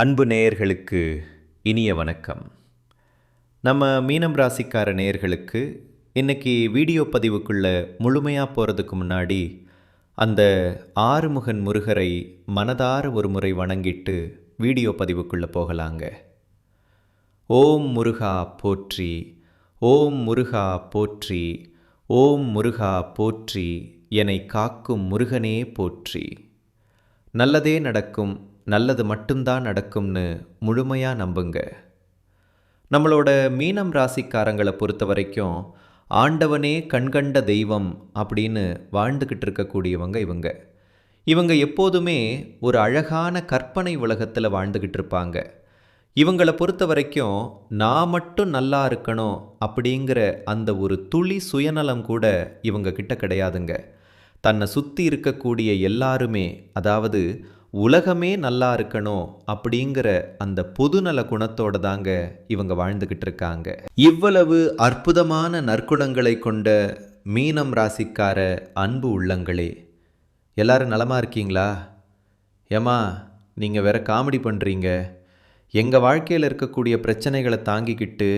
அன்பு நேயர்களுக்கு இனிய வணக்கம். நம்ம மீனம் ராசிக்கார நேயர்களுக்கு இன்னைக்கு வீடியோ பதிவுக்குள்ளே முழுமையாக போகிறதுக்கு முன்னாடி அந்த ஆறுமுகன் முருகரை மனதார ஒரு முறை வணங்கிட்டு வீடியோ பதிவுக்குள்ளே போகலாங்க. ஓம் முருகா போற்றி ஓம் முருகா போற்றி ஓம் முருகா போற்றி என்னை காக்கும் முருகனே போற்றி. நல்லதே நடக்கும் நல்லது மட்டும்தான் நடக்கும்னு முழுமையாக நம்புங்க. நம்மளோட மீனம் ராசிக்காரங்களை பொறுத்த வரைக்கும் ஆண்டவனே கண்கண்ட தெய்வம் அப்படின்னு வாழ்ந்துக்கிட்டு இருக்கக்கூடியவங்க இவங்க. இவங்க எப்போதுமே ஒரு அழகான கற்பனை உலகத்தில் வாழ்ந்துக்கிட்டு இருப்பாங்க. இவங்களை பொறுத்த வரைக்கும் நான் மட்டும் நல்லா இருக்கணும் அப்படிங்கிற அந்த ஒரு துளி சுயநலம் கூட இவங்க கிட்ட கிடையாதுங்க. தன்னை சுற்றி இருக்கக்கூடிய எல்லாருமே அதாவது உலகமே நல்லா இருக்கணும் அப்படிங்கிற அந்த பொதுநல குணத்தோட தாங்க இவங்க வாழ்ந்துக்கிட்டு இருக்காங்க. இவ்வளவு அற்புதமான நற்குணங்களை கொண்ட மீனம் ராசிக்கார அன்பு உள்ளங்களே எல்லாரும் நலமாக இருக்கீங்களா? ஏம்மா நீங்கள் வேற காமெடி பண்ணுறீங்க எங்கள் வாழ்க்கையில் இருக்கக்கூடிய பிரச்சனைகளை தாங்கிக்கிட்டு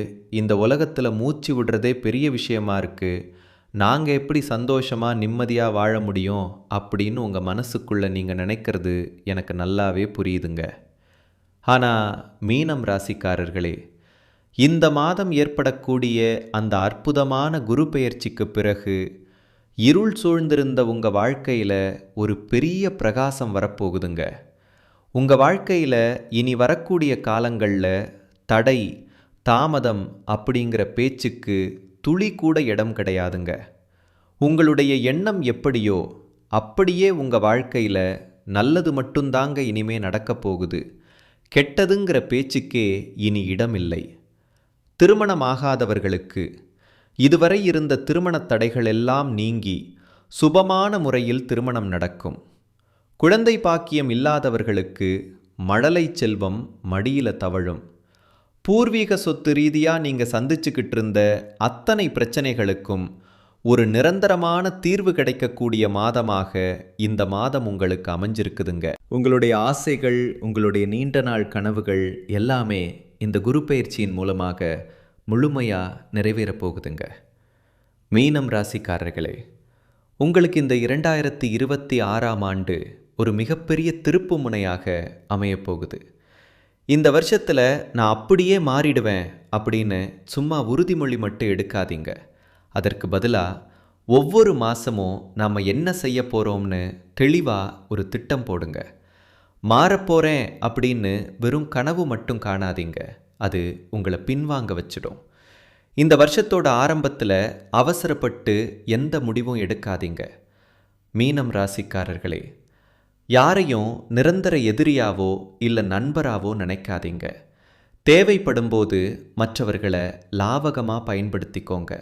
இந்த உலகத்தில் மூச்சு விடுறதே பெரிய விஷயமா இருக்குது நாங்கள் எப்படி சந்தோஷமாக நிம்மதியாக வாழ முடியும் அப்படின்னு உங்கள் மனசுக்குள்ளே நீங்கள் நினைக்கிறது எனக்கு நல்லாவே புரியுதுங்க. ஆனால் மீனம் ராசிக்காரர்களே இந்த மாதம் ஏற்படக்கூடிய அந்த அற்புதமான குரு பெயர்ச்சிக்கு பிறகு இருள் சூழ்ந்திருந்த உங்கள் வாழ்க்கையில் ஒரு பெரிய பிரகாசம் வரப்போகுதுங்க. உங்கள் வாழ்க்கையில் இனி வரக்கூடிய காலங்களில் தடை தாமதம் அப்படிங்கிற பேச்சுக்கு துளி கூட இடம் கிடையாதுங்க. உங்களுடைய எண்ணம் எப்படியோ அப்படியே உங்கள் வாழ்க்கையில் நல்லது மட்டும்தாங்க இனிமே நடக்கப் போகுது. கெட்டதுங்கிற பேச்சுக்கே இனி இடமில்லை. திருமணமாகாதவர்களுக்கு இதுவரை இருந்த திருமணத் தடைகள் எல்லாம் நீங்கி சுபமான முறையில் திருமணம் நடக்கும். குழந்தை பாக்கியம் இல்லாதவர்களுக்கு மழலை செல்வம் மடியில தவழும். பூர்வீக சொத்து ரீதியாக நீங்கள் சந்திச்சுக்கிட்டு இருந்த அத்தனை பிரச்சனைகளுக்கும் ஒரு நிரந்தரமான தீர்வு கிடைக்கக்கூடிய மாதமாக இந்த மாதம் உங்களுக்கு அமைஞ்சிருக்குதுங்க. உங்களுடைய ஆசைகள் உங்களுடைய நீண்ட நாள் கனவுகள் எல்லாமே இந்த குரு பயிற்சியின் மூலமாக முழுமையாக நிறைவேறப் போகுதுங்க. மீனம் ராசிக்காரர்களே உங்களுக்கு இந்த இரண்டாயிரத்தி இருபத்தி ஆறாம் ஆண்டு ஒரு மிகப்பெரிய திருப்பு முனையாக அமையப்போகுது இந்த வருஷத்தில் நான் அப்படியே மாறிடுவேன் அப்படின்னு சும்மா உறுதிமொழி மட்டும் எடுக்காதீங்க. அதற்கு பதிலாக ஒவ்வொரு மாதமும் நாம் என்ன செய்ய போகிறோம்னு தெளிவாக ஒரு திட்டம் போடுங்க. மாறப்போகிறேன் அப்படின்னு வெறும் கனவு மட்டும் காணாதீங்க. அது உங்களை பின்வாங்க வச்சிடும். இந்த வருஷத்தோட ஆரம்பத்தில் அவசரப்பட்டு எந்த முடிவும் எடுக்காதீங்க. மீனம் ராசிக்காரர்களே யாரையும் நிரந்தர எதிரியாவோ இல்லை நண்பராவோ நினைக்காதீங்க. தேவைப்படும்போது மற்றவர்களை லாவகமாக பயன்படுத்திக்கோங்க.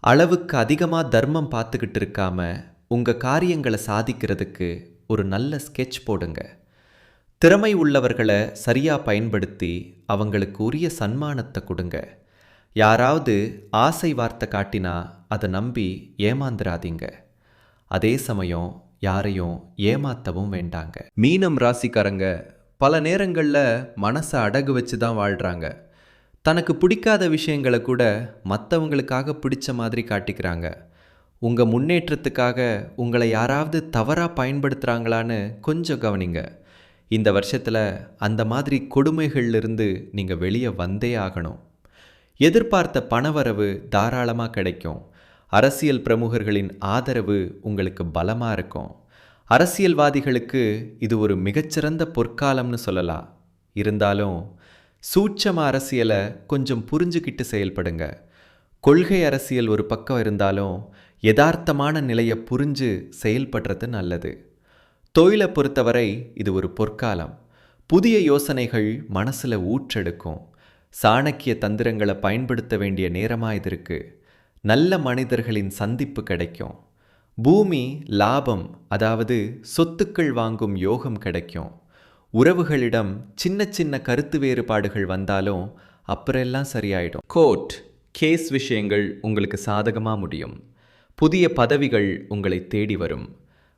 அளவுக்கு அதிகமாக தர்மம் பார்த்துக்கிட்டு இருக்காம உங்கள் காரியங்களை சாதிக்கிறதுக்கு ஒரு நல்ல ஸ்கெட்ச் போடுங்க. திறமை உள்ளவர்களை சரியாக பயன்படுத்தி அவங்களுக்கு உரிய சன்மானத்தை கொடுங்க. யாராவது ஆசை வார்த்தை காட்டினா அதை நம்பி ஏமாந்துராதீங்க அதே சமயம் யாரையும் ஏமாத்தவும் வேண்டாங்க. மீனம் ராசிக்காரங்க பல நேரங்களில் மனசை அடகு வச்சு தான் வாழ்கிறாங்க தனக்கு பிடிக்காத விஷயங்களை கூட மற்றவங்களுக்காக பிடிச்ச மாதிரி காட்டிக்கிறாங்க. உங்கள் முன்னேற்றத்துக்காக உங்களை யாராவது தவறாக பயன்படுத்துகிறாங்களான்னு கொஞ்சம் கவனிங்க. இந்த வருஷத்தில் அந்த மாதிரி கொடுமைகள்லிருந்து நீங்கள் வெளியே வந்தே ஆகணும். எதிர்பார்த்த பணவரவு தாராளமாக கிடைக்கும். அரசியல் பிரமுகர்களின் ஆதரவு உங்களுக்கு பலமாக இருக்கும். அரசியல்வாதிகளுக்கு இது ஒரு மிகச்சிறந்த பொற்காலம்னு சொல்லலாம் இருந்தாலும் சூட்சம அரசியலை கொஞ்சம் புரிஞ்சுக்கிட்டு செயல்படுங்க. கொள்கை அரசியல் ஒரு பக்கம் இருந்தாலும் யதார்த்தமான நிலையை புரிஞ்சு செயல்படுறது நல்லது. தொழிலை பொறுத்தவரை இது ஒரு பொற்காலம். புதிய யோசனைகள் மனசில் ஊற்றெடுக்கும். சாணக்கிய தந்திரங்களை பயன்படுத்த வேண்டிய நேரமாக இது இருக்குது நல்ல மனிதர்களின் சந்திப்பு கிடைக்கும். பூமி லாபம் அதாவது சொத்துக்கள் வாங்கும் யோகம் கிடைக்கும். உறவுகளிடம் சின்ன சின்ன கருத்து வேறுபாடுகள் வந்தாலும் அப்புறமெல்லாம் சரியாயிடும். கோர்ட் கேஸ் விஷயங்கள் உங்களுக்கு சாதகமாக முடியும். புதிய பதவிகள் உங்களை தேடி வரும்.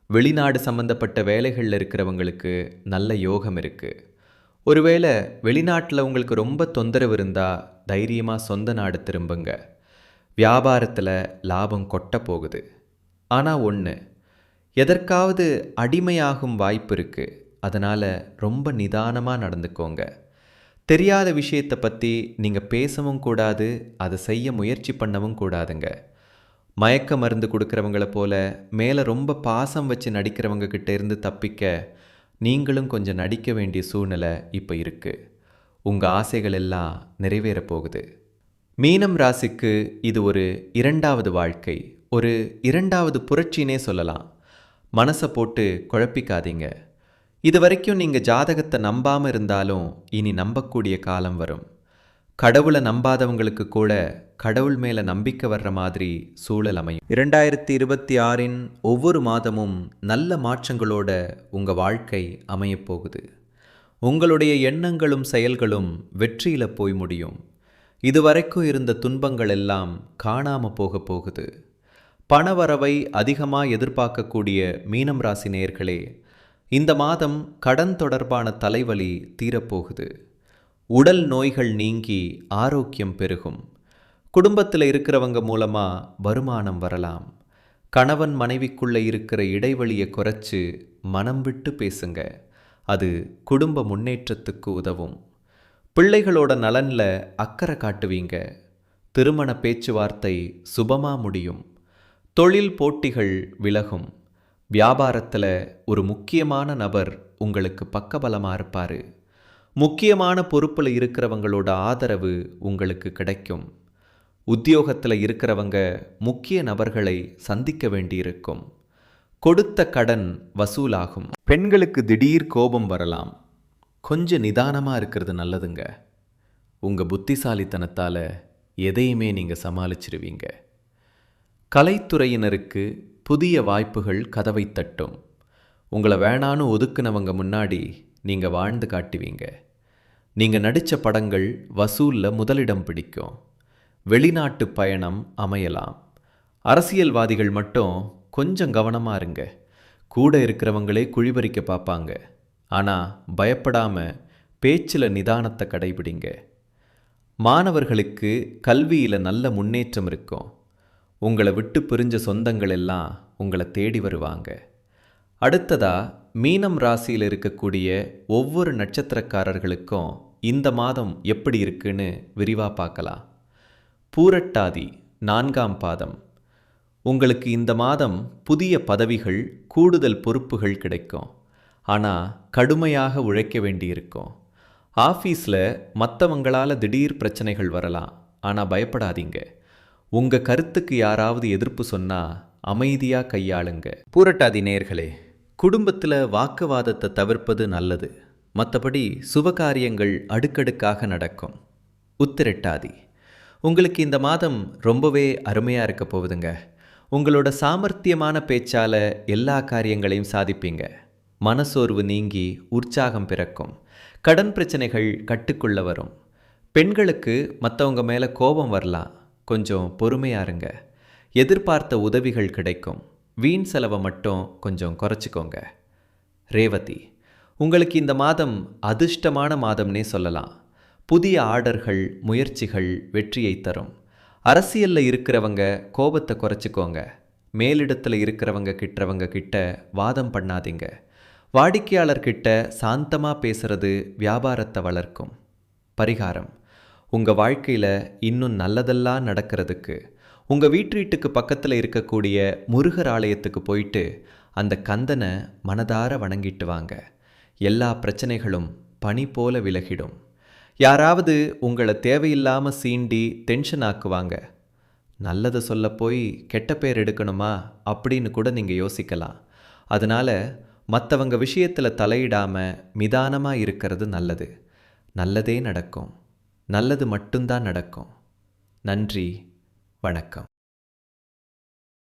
வெளிநாடு சம்பந்தப்பட்ட வேலைகளில் இருக்கிறவங்களுக்கு நல்ல யோகம் இருக்குது ஒருவேளை வெளிநாட்டில் உங்களுக்கு ரொம்ப தொந்தரவு இருந்தால் தைரியமாக சொந்த நாடு திரும்புங்க. வியாபாரத்தில் லாபம் கொட்ட போகுது. ஆனால் ஒன்று எதற்காவது அடிமையாகும் வாய்ப்பு இருக்குது அதனால் ரொம்ப நிதானமாக நடந்துக்கோங்க. தெரியாத விஷயத்தை பற்றி நீங்கள் பேசவும் கூடாது அதை செய்ய முயற்சி பண்ணவும் கூடாதுங்க. மயக்க மருந்து கொடுக்குறவங்கள போல மேலே ரொம்ப பாசம் வச்சு நடிக்கிறவங்க கிட்ட இருந்து தப்பிக்க நீங்களும் கொஞ்சம் நடிக்க வேண்டிய சூழ்நிலை இப்போ இருக்குது உங்கள் ஆசைகள் எல்லாம் நிறைவேறப் போகுது. மீனம் ராசிக்கு இது ஒரு இரண்டாவது வாழ்க்கை. ஒரு இரண்டாவது புரட்சினே சொல்லலாம். மனசை போட்டு குழப்பிக்காதீங்க. இது வரைக்கும் நீங்கள் ஜாதகத்தை நம்பாமல் இருந்தாலும் இனி நம்பக்கூடிய காலம் வரும். கடவுளை நம்பாதவங்களுக்கு கூட கடவுள் மேலே நம்பிக்கை வர்ற மாதிரி சூழல் அமையும். இரண்டாயிரத்தி இருபத்தி ஆறின் ஒவ்வொரு மாதமும் நல்ல மாற்றங்களோட உங்கள் வாழ்க்கை அமையப் போகுது உங்களுடைய எண்ணங்களும் செயல்களும் வெற்றியில் போய் முடியும். இதுவரைக்கும் இருந்த துன்பங்கள் எல்லாம் காணாமல் போக போகுது. பணவரவை அதிகமாக எதிர்பார்க்கக்கூடிய மீனம் ராசி நேர்களே இந்த மாதம் கடன் தொடர்பான தலைவலி தீரப்போகுது. உடல் நோய்கள் நீங்கி ஆரோக்கியம் பெருகும். குடும்பத்தில் இருக்கிறவங்க மூலமாக வருமானம் வரலாம். கணவன் மனைவிக்குள்ளே இருக்கிற இடைவெளியை குறைச்சு மனம் விட்டு பேசுங்க. அது குடும்ப முன்னேற்றத்துக்கு உதவும். பிள்ளைகளோட நலனில் அக்கறை காட்டுவீங்க. திருமண பேச்சுவார்த்தை சுபமாக முடியும். தொழில் போட்டிகள் விலகும். வியாபாரத்தில் ஒரு முக்கியமான நபர் உங்களுக்கு பக்கபலமாக இருப்பார். முக்கியமான பொறுப்பில் இருக்கிறவங்களோட ஆதரவு உங்களுக்கு கிடைக்கும். உத்தியோகத்தில் இருக்கிறவங்க முக்கிய நபர்களை சந்திக்க வேண்டியிருக்கும். கொடுத்த கடன் வசூலாகும். பெண்களுக்கு திடீர் கோபம் வரலாம். கொஞ்சம் நிதானமாக இருக்கிறது நல்லதுங்க. உங்கள் புத்திசாலித்தனத்தால் எதையுமே நீங்கள் சமாளிச்சிருவீங்க. கலைத்துறையினருக்கு புதிய வாய்ப்புகள் கதவை தட்டும். உங்களை வேணான்னு ஒதுக்குனவங்க முன்னாடி நீங்கள் வாழ்ந்து காட்டுவீங்க. நீங்கள் நடித்த படங்கள் வசூலில் முதலிடம் பிடிக்கும். வெளிநாட்டு பயணம் அமையலாம். அரசியல்வாதிகள் மட்டும் கொஞ்சம் கவனமாக இருங்க. கூட இருக்கிறவங்களே குழிபறிக்க பார்ப்பாங்க. ஆனால் பயப்படாமல் பேச்சில் நிதானத்தை கடைபிடிங்க. மாணவர்களுக்கு கல்வியில் நல்ல முன்னேற்றம் இருக்கும். உங்களை விட்டு பிரிஞ்ச சொந்தங்கள் எல்லாம் உங்களை தேடி வருவாங்க. அடுத்ததாக மீனம் ராசியில் இருக்கக்கூடிய ஒவ்வொரு நட்சத்திரக்காரர்களுக்கும் இந்த மாதம் எப்படி இருக்குன்னு விரிவாக பார்க்கலாம். பூரட்டாதி நான்காம் பாதம். உங்களுக்கு இந்த மாதம் புதிய பதவிகள் கூடுதல் பொறுப்புகள் கிடைக்கும். ஆனால் கடுமையாக உழைக்க வேண்டியிருக்கும். ஆஃபீஸில் மற்றவங்களால் திடீர் பிரச்சனைகள் வரலாம். ஆனால் பயப்படாதீங்க. உங்கள் கருத்துக்கு யாராவது எதிர்ப்பு சொன்னால் அமைதியாக கையாளுங்க. பூரட்டாதி நேர்களே குடும்பத்தில் வாக்குவாதத்தை தவிர்ப்பது நல்லது. மற்றபடி சுபகாரியங்கள் அடுக்கடுக்காக நடக்கும். உத்திரட்டாதி உங்களுக்கு இந்த மாதம் ரொம்பவே அருமையாக இருக்க போகுதுங்க. உங்களோட சாமர்த்தியமான பேச்சால் எல்லா காரியங்களையும் சாதிப்பீங்க. மனசோர்வு நீங்கி உற்சாகம் பிறக்கும். கடன் பிரச்சனைகள் கட்டுக்குள்ள வரும். பெண்களுக்கு மற்றவங்க மேலே கோபம் வரலாம் கொஞ்சம் பொறுமையாருங்க எதிர்பார்த்த உதவிகள் கிடைக்கும். வீண் செலவை மட்டும் கொஞ்சம் குறைச்சிக்கோங்க. ரேவதி உங்களுக்கு இந்த மாதம் அதிர்ஷ்டமான மாதம்னே சொல்லலாம். புதிய ஆர்டர்கள் முயற்சிகள் வெற்றியை தரும். அரசியலில் இருக்கிறவங்க கோபத்தை குறைச்சிக்கோங்க. மேலிடத்தில் இருக்கிறவங்க கிட்டவங்க கிட்ட வாதம் பண்ணாதீங்க. வாடிக்கையாளர்கிட்ட சாந்தமாக பேசுறது வியாபாரத்தை வளர்க்கும். பரிகாரம் உங்கள் வாழ்க்கையில் இன்னும் நல்லதெல்லாம் நடக்கிறதுக்கு உங்கள் வீட்டு பக்கத்தில் இருக்கக்கூடிய முருகர் ஆலயத்துக்கு போயிட்டு அந்த கந்தனை மனதார வணங்கிட்டு வாங்க. எல்லா பிரச்சனைகளும் பனி போல விலகிடும். யாராவது உங்களை தேவையில்லாமல் சீண்டி டென்ஷன் ஆக்குவாங்க. நல்லதை சொல்ல போய் கெட்ட பேர் எடுக்கணுமா அப்படின்னு கூட நீங்கள் யோசிக்கலாம். அதனால் மற்றவங்க விஷயத்தில் தலையிடாமல் நிதானமாக இருக்கிறது நல்லது. நல்லதே நடக்கும். நல்லது மட்டும்தான் நடக்கும். நன்றி. வணக்கம்.